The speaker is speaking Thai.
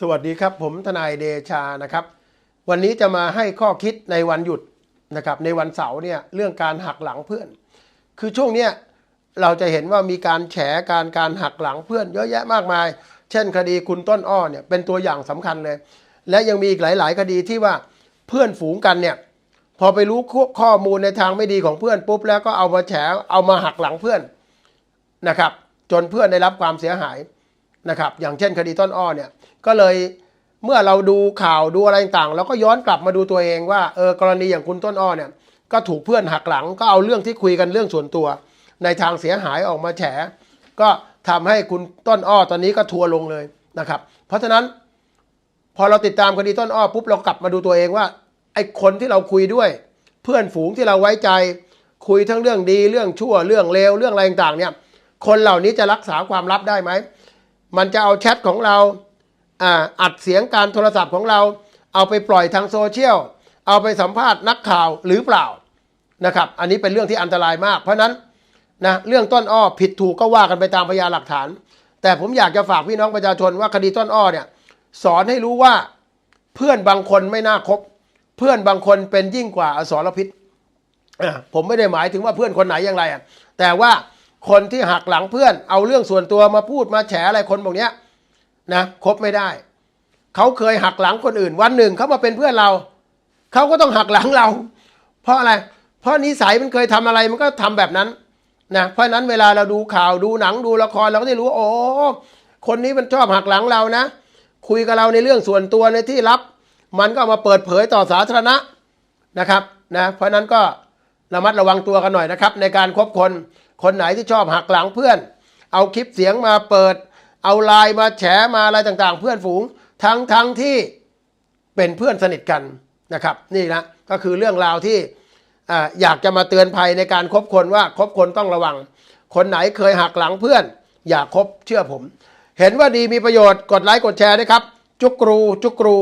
สวัสดีครับ ผมทนายเดชานะครับ วันนี้จะมาให้ข้อคิดในวันหยุดนะครับในวันเสาร์เนี่ยเรื่องการหักหลังเพื่อน คือช่วงเนี้ยเราจะเห็นว่ามีการแฉการการหักหลังเพื่อน เยอะแยะมากมาย เช่นคดีคุณต้นอ้อเนี่ยเป็นตัวอย่างสำคัญเลย และยังมีอีกหลาย ๆ คดีที่ว่าเพื่อนฝูงกันเนี่ยพอไปรู้ข้อมูลในทางไม่ดีของเพื่อนปุ๊บแล้วก็เอามาแฉเอามาหักหลังเพื่อนนะครับ จนเพื่อนได้รับความเสียหาย นะครับอย่างเช่นคดีต้นอ้อเนี่ยก็เลยเมื่อเราดูข่าวดูอะไรต่างๆเราก็ย้อนกลับมาดูตัวเองว่าเออกรณีอย่างคุณต้นอ้อเนี่ยก็ถูกเพื่อนหักหลังก็เอาเรื่องที่คุยกันเรื่องส่วนตัว ในทางเสียหายออกมาแฉ ก็ทำให้คุณต้นอ้อตอนนี้ก็ทัวร์ลงเลยนะครับ เพราะฉะนั้นพอเราติดตามคดีต้นอ้อปุ๊บเรากลับมาดูตัวเองว่าไอ้คนที่เราคุยด้วย เพื่อนฝูงที่เราไว้ใจ คุยทั้งเรื่องดีเรื่องชั่วเรื่องเลวเรื่องอะไรต่างๆเนี่ยคนเหล่านี้จะรักษาความลับได้ไหม มันจะเอาแชทของเราอ่าอัดเสียงการโทรศัพท์ของเรา เอาไปปล่อยทางโซเชียล เอาไปสัมภาษณ์นักข่าวหรือเปล่านะครับ อันนี้เป็นเรื่องที่อันตรายมาก เพราะนั้นนะเรื่องต้นอ้อผิดถูกก็ว่ากันไปตามพยานหลักฐาน แต่ผมอยากจะฝากพี่น้องประชาชนว่าคดีต้นอ้อเนี่ยสอนให้รู้ว่าเพื่อนบางคนไม่น่าคบ เพื่อนบางคนเป็นยิ่งกว่าอสรพิษอะผมไม่ได้หมายถึงว่าเพื่อนคนไหนอย่างไรอะแต่ว่า คนที่หักหลังเพื่อน เอาเรื่องส่วนตัวมาพูดมาแฉอะไรคนพวกนี้นะคบไม่ได้ เขาเคยหักหลังคนอื่น วันหนึ่งเขามาเป็นเพื่อนเรา เขาก็ต้องหักหลังเรา เพราะอะไร เพราะนิสัยมันเคยทำอะไรมันก็ทำแบบนั้นนะเพราะนั้นเวลาเราดูข่าวดูหนังดูละครเราก็จะรู้ว่าโอ้คนนี้มันชอบหักหลังเรานะ คุยกับเราในเรื่องส่วนตัวในที่ลับ มันก็มาเปิดเผยต่อสาธารณะนะครับนะเพราะนั้นก็ ระมัดระวังตัวกันหน่อยนะครับ ในการคบคน คนไหนที่ชอบหักหลังเพื่อน เอาคลิปเสียงมาเปิด เอาไลน์มาแฉมาอะไรต่างๆ เพื่อนฝูงทั้งทั้งที่เป็นเพื่อนสนิทกันนะครับ นี่นะก็คือเรื่องราวที่ออยากจะมาเตือนภัยในการคบคนว่าคบคนต้องระวัง คนไหนเคยหักหลังเพื่อน อย่าคบเชื่อผม เห็นว่าดีมีประโยชน์กดไลค์กดแชร์ด้วยครับ จุกรู จุกกรู